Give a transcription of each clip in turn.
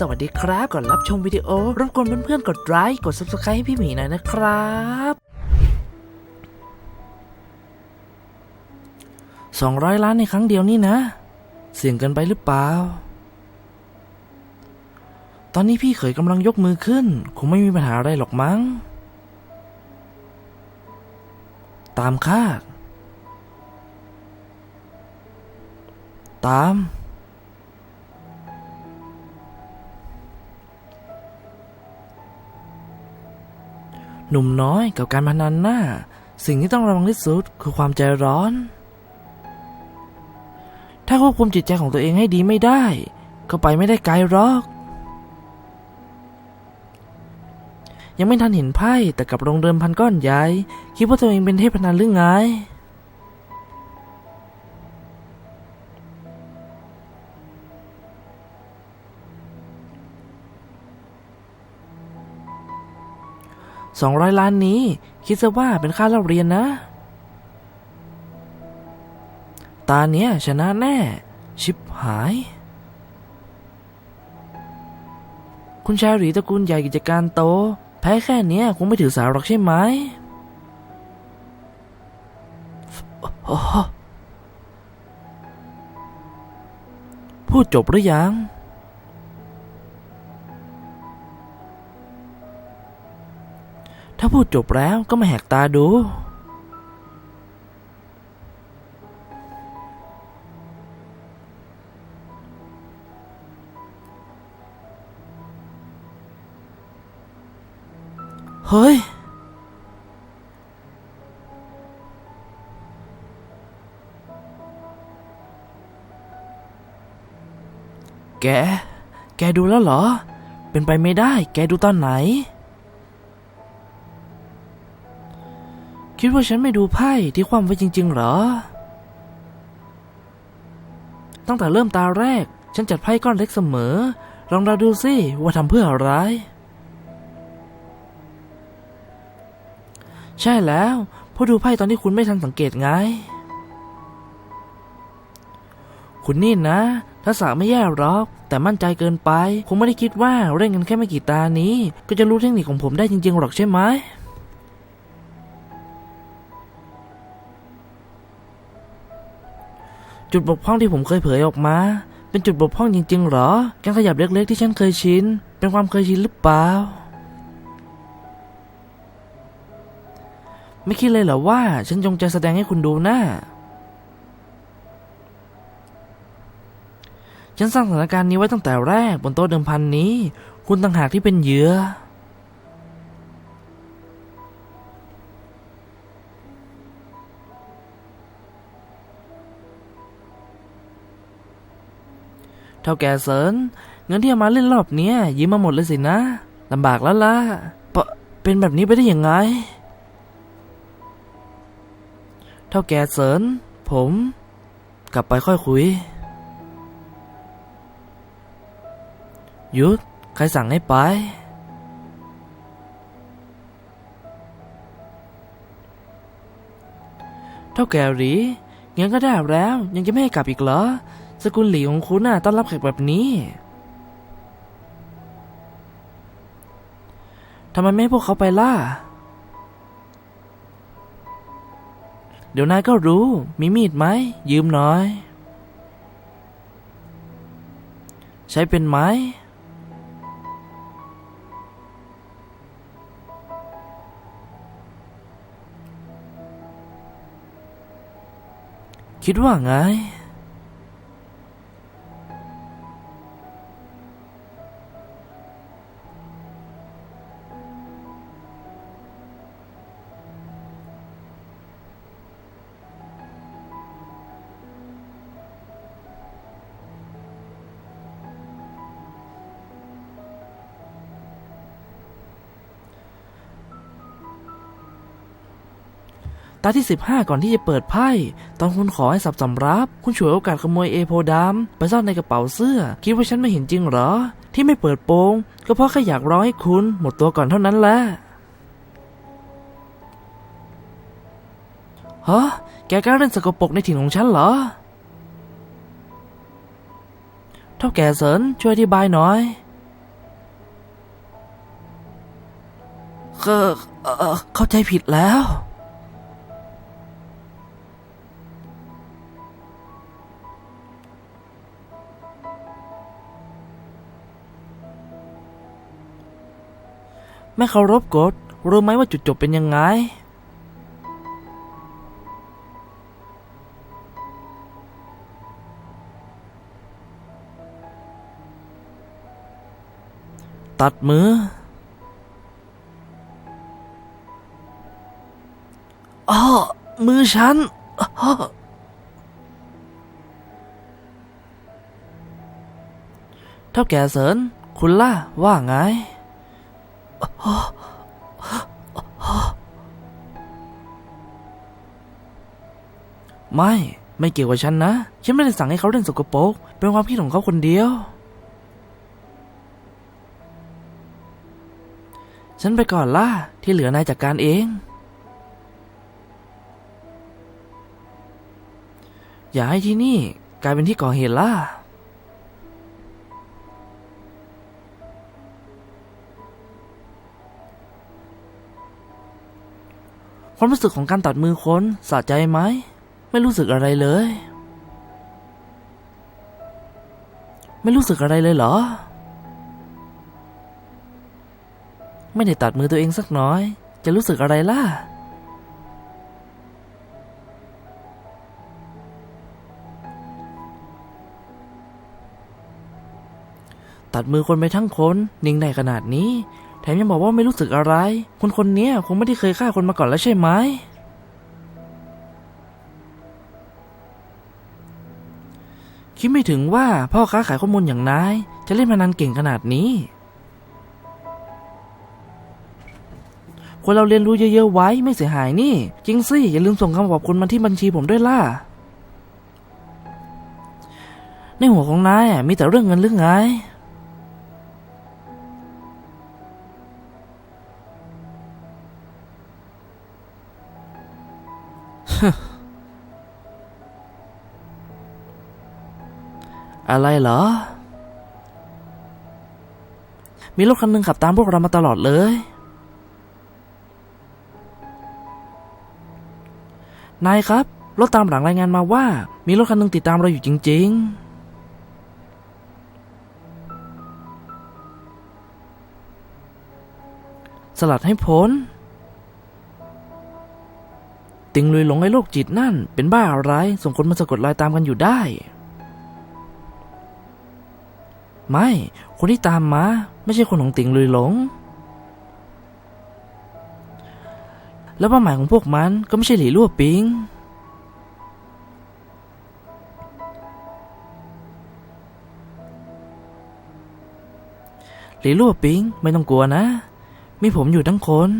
สวัสดีครับก่อนรับชมวิดีโอรบกวนเพื่อนๆกดไลค์กด subscribe ให้พี่หมีหน่อยนะครับสองร้อยล้านในครั้งเดียวนี่นะ เสี่ยงเกินไปหรือเปล่า ตอนนี้พี่เขยกำลังยกมือขึ้น คงไม่มีปัญหาอะไรหรอกมั้ง ตามคาด ตาม หนุ่มน้อยกับการพนันหน้า สิ่งที่ต้องระวังที่สุดคือความใจร้อน ถ้าควบคุมจิตใจของตัวเองให้ดีไม่ได้ ก็ไปไม่ได้ไกลหรอก ยังไม่ทันเห็นไพ่แต่กับลงเดิมพันก้อนใหญ่ คิดว่าตัวเองเป็นเทพพนันหรือไง สองร้อยล้านนี้ คิดซะว่าเป็นค่าเล่าเรียนนะ ตาเนี้ยชนะแน่ ชิบหาย คุณชายหรีตระกูลใหญ่กิจการโต แพ้แค่เนี้ยคงไม่ถือสาหรอกใช่ไหมพูดจบหรือยัง พูดจบแล้วก็มาแหกตาดู เฮ้ย แก แกดูแล้วเหรอ เป็นไปไม่ได้ แกดูตอนไหน คิดว่าฉันไม่ดูไพ่ที่ความไว้จริง ๆ เหรอ ตั้งแต่เริ่มตาแรก ฉันจัดไพ่ก้อนเล็กเสมอ ลองเราดูสิว่าทำเพื่ออะไร ใช่แล้วพราะดูไพ่ตอนที่คุณไม่ทันสังเกตไง คุณนี่นะ ทักษะไม่แย่หรอก แต่มั่นใจเกินไป คงไม่ได้คิดว่าเล่นกันแค่ไม่กี่ตานี้ ก็จะรู้เทคนิคของผมได้จริงๆหรอกใช่ไหม จุดบกพร่องที่ผมเคยเผยออกมา เป็นจุดบกพร่องจริง ๆ หรอ การขยับเล็ก ๆ ที่ฉันเคยชิน เป็นความเคยชินหรือเปล่า ไม่คิดเลยเหรอว่า ฉันจงใจแสดงให้คุณดูหน้า ฉันสร้างสถานการณ์นี้ไว้ตั้งแต่แรกบนโต๊ะเดิมพันนี้ คุณต่างหากที่เป็นเหยื่อ เท่าแกเสริญเงินที่เอามาเล่นรอบเนี้ยยืมมาหมดเลยสินะลำบากแล้วล่ะเปะเป็นแบบนี้ไปได้ยังไง เท่าแกเสริญผม กลับไปค่อยคุย ยุดใครสั่งให้ไปเท่าแกหรีเงินก็ได้แล้ว ยังจะไม่ให้กลับอีกเหรอ สกุลหลีของคุณน่ะต้อนรับแขกแบบนี้ทำไมไม่ให้พวกเขาไปล่ะ เดี๋ยวนายก็รู้ มีมีดไหม ยืมหน่อย ใช้เป็นไหม คิดว่าไง ตาที่ 15 ก่อนที่จะเปิดไพ่ ตอนคุณขอให้สับสำรับ คุณฉวยโอกาสขโมยเอโพดำไปซ่อนในกระเป๋าเสื้อ คิดว่าฉันไม่เห็นจริงเหรอ ที่ไม่เปิดโปงก็เพราะแค่อยากร้องให้คุณ หมดตัวก่อนเท่านั้นแหละฮะแกกล้าเล่นสกปรกในถิ่นของฉันเหรอเท่าแก่เสินช่วยอธิบายหน่อยเข้าใจผิดแล้ว ไม่เคารพกฎรู้ไหมว่าจุดจบเป็นยังไง ตัดมืออ้อมือฉันอ้อเท่าแก่เสริญ คุณล่ะว่าไง ไม่ไม่เกี่ยวกับฉันนะ ฉันไม่ได้สั่งให้เขาเล่นสกปรกเป็นความคิดของเขาคนเดียว ฉันไปก่อนล่ะ ที่เหลือนายจัดการเอง อย่าให้ที่นี่กลายเป็นที่ก่อเหตุล่ะความรู้สึกของการตัดมือคนสะใจไหม ไม่รู้สึกอะไรเลย ไม่รู้สึกอะไรเลยเหรอ ไม่ได้ตัดมือตัวเองสักน้อย จะรู้สึกอะไรล่ะ ตัดมือคนไปทั้งคนนิ่งได้ขนาดนี้ แถมยังบอกว่าไม่รู้สึกอะไร คนคนนี้คงไม่ได้เคยฆ่าคนมาก่อนแล้วใช่ไหม คิดไม่ถึงว่าพ่อค้าขายข้อมูลอย่างนาย จะเล่นพนันเก่งขนาดนี้ คนเราเรียนรู้เยอะ ๆ ไว้ไม่เสียหายนี่ จริงสิ อย่าลืมส่งคำขอบคุณมาที่บัญชีผมด้วยล่ะ ในหัวของนายมีแต่เรื่องเงินหรือไง อะไรเหรอ มีรถคันหนึ่งขับตามพวกเรามาตลอดเลย นายครับ รถตามหลังรายงานมาว่า มีรถคันหนึ่งติดตามเราอยู่จริง ๆสลัดให้พ้น ติงลุยหลงไอ้โรคจิตนั่น เป็นบ้าอะไร ส่งคนมาสะกดรอยตามกันอยู่ได้ ไม่ คนที่ตามมา ไม่ใช่คนของติงลุยหลง แล้วเป้าหมายของพวกมันก็ไม่ใช่หลี่ลั่วปิง หลี่ลั่วปิงไม่ต้องกลัวนะ มีผมอยู่ทั้งคน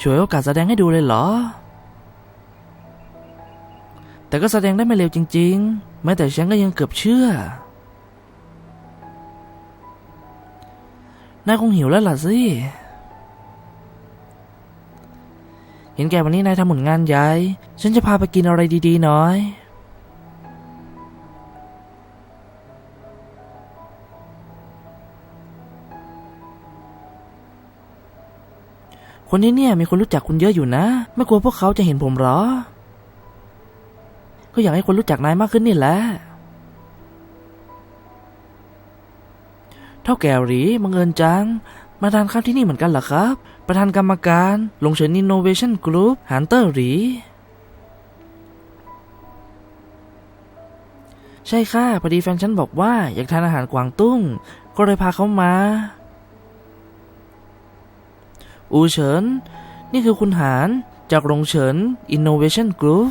ช่วยโอกาสแสดงให้ดูเลยเหรอ แต่ก็แสดงได้ไม่เร็วจริง ๆ แม้แต่ฉันก็ยังเกือบเชื่อนายคงหิวแล้วล่ะสิ เห็นแกวันนี้นายทำผลงานใหญ่ ฉันจะพาไปกินอะไรดีๆหน่อย คนที่เนี่ยมีคนรู้จักคุณเยอะอยู่นะ ไม่กลัวพวกเขาจะเห็นผมหรอ ก็อยากให้คนรู้จักนายมากขึ้นนี่แหละเท่าแก่หรีบังเอิญจัง มาทานข้าวที่นี่เหมือนกันเหรอครับ ประธานกรรมการลงเฉินอินโนเวชั่นกรุ๊ปฮันเตอร์หรี ใช่ค่ะ พอดีแฟนฉันบอกว่าอยากทานอาหารกวางตุ้ง ก็เลยพาเขามา อูเฉิน นี่คือคุณหานจากโรงเฉิน Innovation Group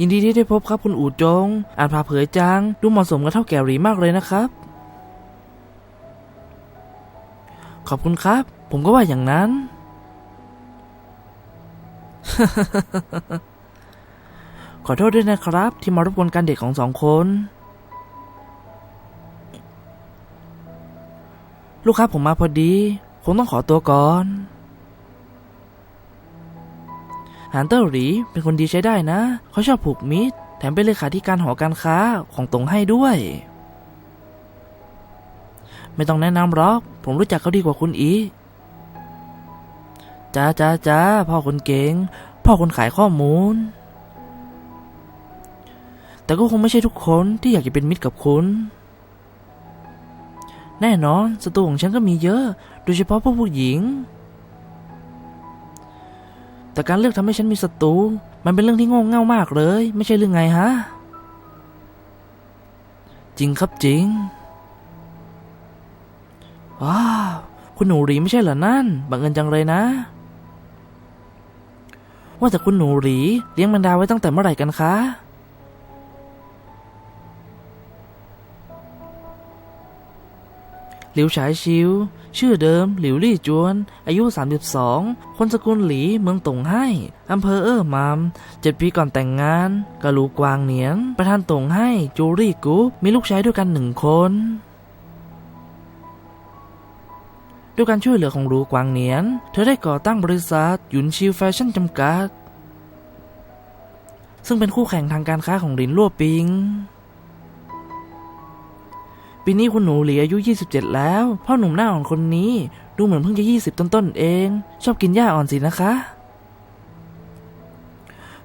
ยินดีที่ได้พบครับคุณอู่จง อ่านผ่าเผยจางดูเหมาะสมกับเท่าแก่หรีมากเลยนะครับ ขอบคุณครับ ผมก็ว่าอย่างนั้น ขอโทษด้วยนะครับ ที่มารบกวนการเด็กของสองคน ลูกค้าผมมาพอดี คงต้องขอตัวก่อน หานเตอร์หรีเป็นคนดีใช้ได้นะ เขาชอบผูกมิตร แถมเป็นเลขาธิการหอการค้าของตงให้ด้วย ไม่ต้องแนะนำหรอก ผมรู้จักเขาดีกว่าคุณอีจ้าจ้าจ้าพ่อคนเก่ง พ่อคนขายข้อมูล แต่ก็คงไม่ใช่ทุกคนที่อยากจะเป็นมิตรกับคุณแน่นอนศัตรูของฉันก็มีเยอะ โดยเฉพาะพวกผู้หญิง แต่การเลือกทำให้ฉันมีศัตรู มันเป็นเรื่องที่โง่เง่ามากเลย ไม่ใช่เรื่องไงฮะ จริงครับจริง ว้าว คุณหนูหรีไม่ใช่เหรอนั่น บังเอิญจังเลยนะ ว่าแต่คุณหนูหรีเลี้ยงบรรดาไว้ตั้งแต่เมื่อไหร่กันคะ หลิวฉายชิว ชื่อเดิม หลิวลี่จวน อายุ 32 คนสกุลหลีเมืองตงไห้อำเภอเอ้อมามเจ็ดปีก่อนแต่งงานกะลูกวางเหนียนประธานตงไห้จูรี่กุ๊ปมีลูกชายด้วยกันหนึ่งคนด้วยการช่วยเหลือของหลูกวางเหนียน เธอได้ก่อตั้งบริษัทหยุนชิวแฟชั่นจำกัด ซึ่งเป็นคู่แข่งทางการค้าของหลินลั่วปิง ปีนี้คุณหนูหลีอายุ 27 แล้ว พ่อหนุ่มหน้าอ่อนคนนี้ ดูเหมือนเพิ่งจะ 20 ต้นๆเอง ชอบกินหญ้าอ่อนสินะคะ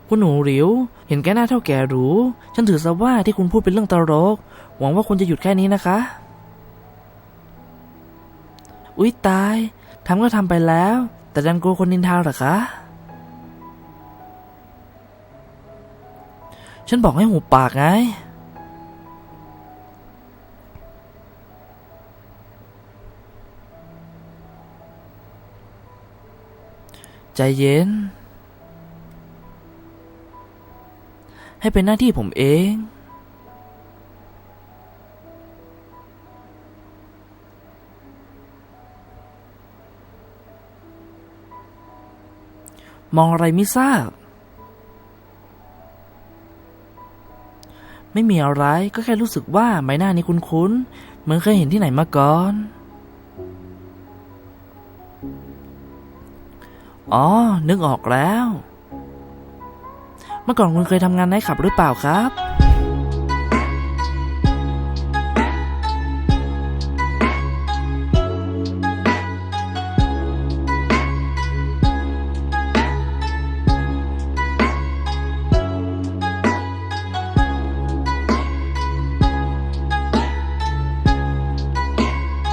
คุณหนูหลิว เห็นแกหน้าเท่าแก่หรู ฉันถือซะว่าที่คุณพูดเป็นเรื่องตลก หวังว่าคุณจะหยุดแค่นี้นะคะ อุ๊ยตายทำก็ทำไปแล้ว แต่ดันกลัวคนนินทาหรอคะ ฉันบอกให้หูปากไง ใจเย็น ให้เป็นหน้าที่ผมเอง มองอะไรไม่ทราบ ไม่มีอะไรก็แค่รู้สึกว่าใบหน้านี้คุ้นๆ เหมือนเคยเห็นที่ไหนมาก่อน อ๋อ นึกออกแล้ว เมื่อก่อนคุณเคยทำงานไนท์คลับหรือเปล่าครับ